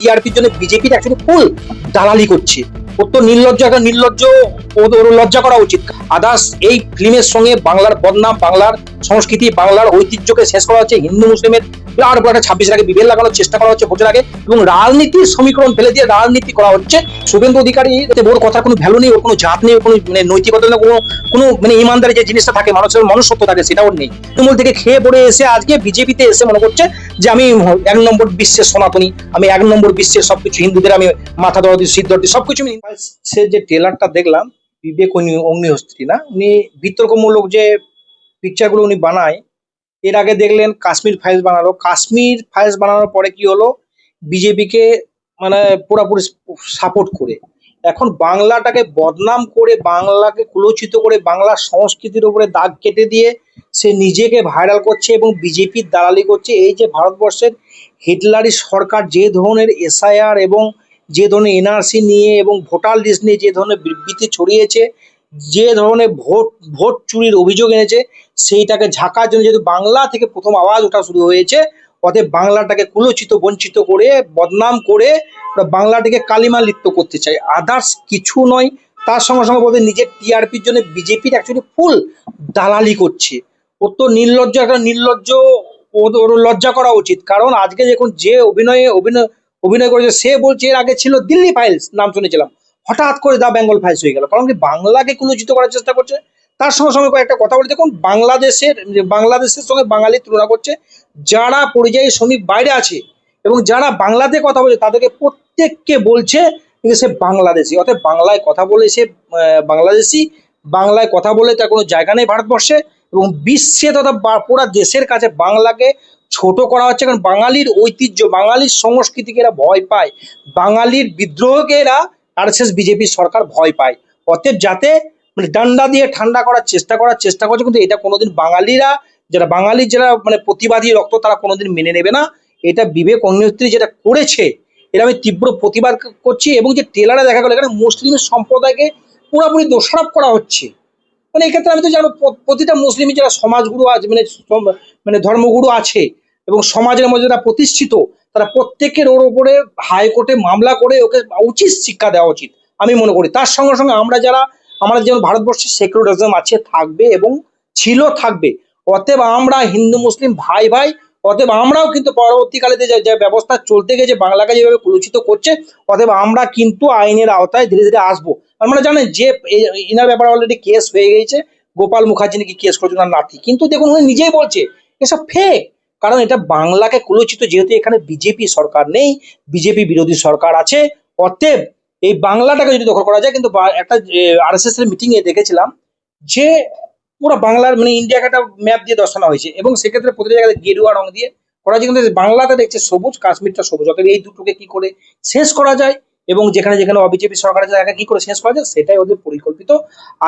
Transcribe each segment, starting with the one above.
টিআরপির জন্য বিজেপির অ্যাকচুয়ালি ফুল দালালি করছে। ওর তো নির্লজ্জ, একটা নির্লজ্জ ওর লজ্জা করা উচিত। আদার্স এই ফিল্মের সঙ্গে বাংলার বদনাম, বাংলার সংস্কৃতি, বাংলার ঐতিহ্যকে শেষ করা হচ্ছে হিন্দু, মুসলিমের বিরাট বড় একটা ছাব্বিশের আগে বিভেদ লাগানোর চেষ্টা করা হচ্ছে ভোটের আগে এবং রাজনীতির সমীকরণ ফেলে দিয়ে রাজনীতি করা হচ্ছে। শুভেন্দু অধিকারী ওর কথার কোনো ভ্যালু নেই, ওর কোনো জাত নেই কোনো মানে নৈতিকতা নেই কোনো কোনো মানে ইমানদারি যে জিনিসটা থাকে, মানুষের মনুষ্যত্ব থাকে সেটা ওর নেই। তৃণমূল থেকে খেয়ে পড়ে এসে আজকে বিজেপিতে এসে মনে করছে যে আমি এক নম্বর বিশ্বের সনাতনী, আমি এক নম্বর বিশ্বের সবকিছু হিন্দুদের আমি মাথা দরদি সিদ্ধর্দি সবকিছু আমি সে যে ট্রেলারটা দেখলাম বিবেক অগ্নি- অগ্নিহোত্রী না? উনি বিতর্কমূলক যে পিকচারগুলো উনি বানায়, এর আগে দেখলেন কাশ্মীর ফাইলস বানালো। কাশ্মীর ফাইলস বানানোর পরে কি হলো? বিজেপিকে মানে পুরোপুরি সাপোর্ট করে। এখন বাংলাটাকে বদনাম করে, বাংলাকে কুলচিত করে, বাংলার সংস্কৃতির উপরে দাগ কেটে দিয়ে সে নিজেকে ভাইরাল করছে এবং বিজেপির দালালি করছে। এই যে ভারতবর্ষের হিটলারি সরকার, যে ধরনের এসআইআর এবং যে ধরনের এনআরসি নিয়ে এবং ভোটার লিস্ট নিয়ে যে ধরনের বিবৃতি ছড়িয়েছে, যে ধরনের ভোট ভোট চুরির অভিযোগ এনেছে, সেইটাকে ঝাঁকার জন্য যেহেতু বাংলা থেকে প্রথম আওয়াজ ওঠা শুরু হয়েছে, অতএব বাংলাটাকে কুলচিত, বঞ্চিত করে, বদনাম করে বাংলাটাকে কালিমা লিপ্ত করতে চায়। আদার্স কিছু নয়, তার সঙ্গে সঙ্গে বলতে নিজের টিআরপির জন্য বিজেপির অ্যাকচুয়ালি ফুল দালালি করছে। ওর তো নির্লজ্জ, একটা নির্লজ্জ ওর লজ্জা করা উচিত। কারণ আজকে যখন যে অভিনয়ে, অভিনয় অভিনয় করেছে। সে বলছে, এর আগে ছিল দিল্লি ফাইলস নাম শুনেছিলাম। হঠাৎ করে দা বেঙ্গল ফাইলস হয়ে গেল। কারণ কি, বাংলাকে কুলুচিত করার চেষ্টা করছে তার সঙ্গে সঙ্গে কয়েকটা কথা বলি। দেখুন, বাংলাদেশের বাংলাদেশের সঙ্গে বাঙালি তুলনা করছে, যারা পরিযায়ী শ্রমিক বাইরে আছে এবং যারা বাংলাতে কথা বলছে তাদেরকে প্রত্যেককে বলছে সে বাংলাদেশি। অর্থাৎ বাংলায় কথা বলে সে বাংলাদেশি। বাংলায় কথা বলে তার কোনো জায়গা নেই ভারতবর্ষে এবং বিশ্বে তথা পুরা দেশের কাছে বাংলাকে ছোট করা হচ্ছে কারণ বাঙালির ঐতিহ্য, বাঙালির সংস্কৃতিকে এরা ভয় পায়। বাঙালির বিদ্রোহকে এরা আরএসএস বিজেপি সরকার ভয় পায়। অতএব যাতে মানে ডান্ডা দিয়ে ঠান্ডা করার চেষ্টা করার চেষ্টা করছে, কিন্তু এটা কোনোদিন বাঙালিরা, যারা বাঙালির যারা মানে প্রতিবাদী রক্ত তারা কোনোদিন মেনে নেবে না। এটা বিবেক অগ্নিহোত্রী যেটা করেছে এটা আমি তীব্র প্রতিবাদ করছি এবং যে ট্রেলারে দেখা গেল এখানে মুসলিম সম্প্রদায়কে পুরোপুরি দোষারোপ করা হচ্ছে। মানে এক্ষেত্রে আমি তো জানো প্রতিটা মুসলিম যারা সমাজগুরু আছে মানে মানে ধর্মগুরু আছে এবং সমাজের মধ্যে যারা প্রতিষ্ঠিত, তারা প্রত্যেকের ওর উপরে হাইকোর্টে মামলা করে ওকে উচিত শিক্ষা দেওয়া উচিত, আমি মনে করি। তার সঙ্গে সঙ্গে আমরা যারা, আমাদের যেমন ভারতবর্ষে সেকুলারিজম আছে, থাকবে এবং ছিল, থাকবে, অতএব আমরা হিন্দু, মুসলিম, ভাই ভাই, অতএব আমরাও কিন্তু পরবর্তীকালে যে ব্যবস্থা চলতে গেছে বাংলাকে যেভাবে কুলুচিত করছে, অতএব আমরা কিন্তু আইনের আওতায় ধীরে ধীরে আসব। আপনারা জানেন যে এনার ব্যাপারে অলরেডি কেস হয়ে গেছে গোপাল মুখার্জি নাকি কেস করেছে, ওনার নাতি। কিন্তু দেখুন, উনি নিজেই বলছে, এসব ফেক কারণ এটা বাংলাকে কুলচিত, যেহেতু এখানে বিজেপি সরকার নেই, বিজেপি বিরোধী সরকার আছে, অতএব এই বাংলাটাকে যদি দখল করা যায়, কিন্তু একটা আরএসএস এর মিটিং এ দেখেছিলাম যে পুরো বাংলার মানে ইন্ডিয়াকে একটা ম্যাপ দিয়ে দর্শানো হয়েছে এবং সেক্ষেত্রে প্রতিটা জায়গায় গেরুয়া রং দিয়ে করা হয়েছে। কিন্তু বাংলাতে দেখছে সবুজ, কাশ্মীরটা সবুজ, অতএব এই দুটোকে কি করে শেষ করা যায় এবং যেখানে যেখানে অবিজেপি সরকার আছে, তাকে কি করে শেষ করা যায়, সেটাই ওদের পরিকল্পিত।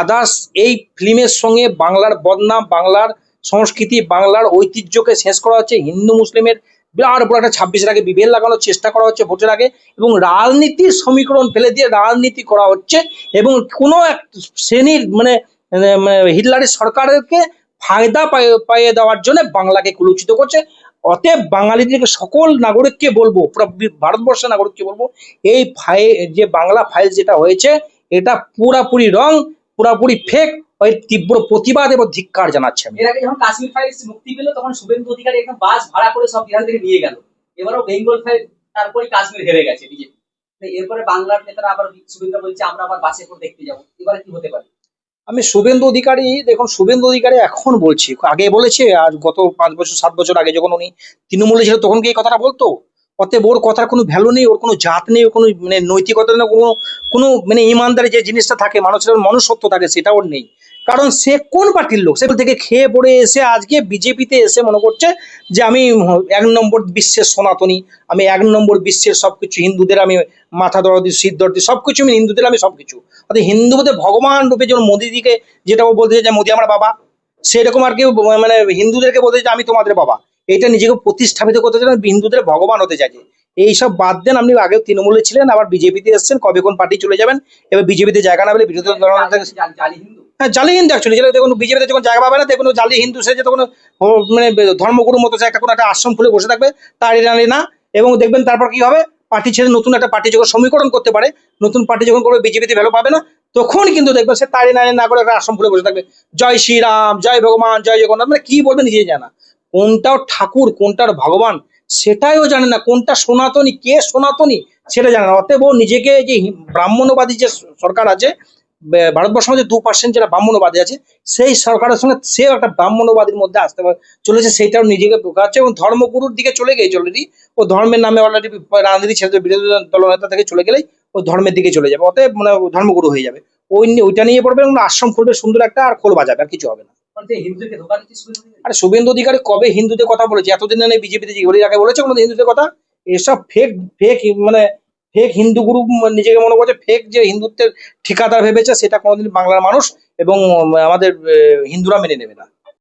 আদার্স এই ফিল্মের সঙ্গে বাংলার বদনাম, বাংলার সংস্কৃতি বাংলার ঐতিহ্যকে শেষ করা হচ্ছে হিন্দু মুসলিমের বিরাট বড় একটা ছাব্বিশের আগে বিভেদ লাগানোর চেষ্টা করা হচ্ছে ভোটের আগে এবং রাজনীতির সমীকরণ ফেলে দিয়ে রাজনীতি করা হচ্ছে এবং কোনো এক শ্রেণির মানে মানে, মানে সরকারকে ফায়দা পাইয়ে দেওয়ার জন্য বাংলাকে কুলুচিত করছে। অতএব বাঙালিদেরকে সকল নাগরিককে বলব ভারতবর্ষের নাগরিককে বলব এই ফাই যে বাংলা ফাইল যেটা হয়েছে এটা পুরাপুরি রং পুরাপুরি ফেক ওই তীব্র প্রতিবাদ এবং ধিক্কার জানাচ্ছে আমি। এর আগে যখন কাশ্মীর ফাইলস মুক্তি পেল তখন শুভেন্দু অধিকারী একদম বাস ভাড়া করে সব বিহার থেকে নিয়ে গেল। এবারও বেঙ্গল ফাইল তারপরে কাশ্মীর হেরে গেছে বিজেপি। এরপরে বাংলার নেতারা আবার শুভেন্দু বলছে আমরা আবার বাসে করে দেখতে যাব। এবারে কি হতে পারে? আমি শুভেন্দু অধিকারী দেখুন শুভেন্দু অধিকারী এখন বলছি। আগে বলেছে আর গত পাঁচ বছর সাত বছর আগে যখন উনি তৃণমূলে ছিল তখন কি এই কথাটা বলতো? অতএব ওর কথার কোনো ভ্যালু নেই ওর কোনো জাত নেই ওর কোনো মানে নৈতিকতা নেই কোনো কোনো মানে ইমানদারি যে জিনিসটা থাকে মানুষের মনুষ্যত্ব থাকে সেটা ওর নেই। কারণ সে কোন পার্টির লোক? সে থেকে খেয়ে পড়ে এসে আজকে বিজেপিতে এসে মনে করছে যে আমি এক নম্বর বিশ্বের সনাতনী আমি এক নম্বর বিশ্বের সবকিছু হিন্দুদের আমি মাথা দরদি সিদ্ধর্দি সবকিছু আমি হিন্দুদের আমি সবকিছু। অর্থাৎ হিন্দুদের ভগবান রূপে যেমন মোদিদিকে যেটা ও বলতে যে মোদি আমার বাবা সেরকম আর কি মানে হিন্দুদেরকে বলতে যে আমি তোমাদের বাবা। এটা নিজেকে প্রতিস্থাপিত করতে চান হিন্দুদের ভগবান হতে চাইছে এইসব বাদ দেন আপনি আগে তৃণমূলে ছিলেন আবার বিজেপিতে এসেছেন কবে কোন পার্টি চলে যাবেন এবার বিজেপিতে জায়গা না পেলে বিরোধী দল হ্যাঁ জালি হিন্দু অ্যাকচুয়ালি যেটা দেখুন বিজেপিতে যখন জায়গা পাবে না, দেখুন জালি হিন্দু, সে যে তখন মানে ধর্মগুরুর মতো সে একটা কোনো একটা আশ্রম খুলে বসে থাকবে তার এরানি না। এবং দেখবেন তারপর কি হবে? পার্টি ছেড়ে নতুন একটা পার্টি যখন সমীকরণ করতে পারে, নতুন পার্টি যখন করবে বিজেপিতে ভ্যালু পাবে না, তখন কিন্তু দেখবেন সে তাড়ি নাড়ি না করে একটা আশ্রম খুলে বসে থাকবে। জয় শ্রীরাম, জয় ভগবান, জয় জগন্নাথ মানে কি বলবে নিজে জানা কোনটাও ঠাকুর, কোনটার ভগবান সেটাইও জানে না, কোনটা সনাতনী, কে সনাতনী, সেটা জানে না। অতএব নিজেকে যে ব্রাহ্মণবাদী যে সরকার আছে ভারতবর্ষের মধ্যে দু পার্সেন্ট যারা ব্রাহ্মণবাদী আছে সেই সরকারের সঙ্গে সেও একটা ব্রাহ্মণ্যবাদীর মধ্যে আসতে পারে চলেছে সেইটাও নিজেকে ঢোকাচ্ছে এবং ধর্মগুরুর দিকে চলে গেছে অলরেডি ও ধর্মের নামে অলরেডি রাজনীতি ছেড়ে বিরোধী দল নেতা থেকে চলে গেলেই ও ধর্মের দিকে চলে যাবে অতএব মানে ধর্মগুরু হয়ে যাবে। ওই নিয়ে- ওইটা নিয়ে পড়বে এবং আশ্রম খুলবে সুন্দর একটা আর খোল বাজাবে আর কিছু হবে না। অধিকারী? আরে শুভেন্দু অধিকারী কবে হিন্দুদের কথা বলেছে? এতদিন না বিজেপিতে যে আগে বলেছে কোনো হিন্দুদের কথা? এসব ফেক ফেক মানে ফেক হিন্দু গুরু নিজেকে মনে করছে ফেক যে হিন্দুত্বের ঠিকাদার ভেবেছে, সেটা কোনোদিন বাংলার মানুষ এবং আমাদের হিন্দুরা মেনে নেবে না।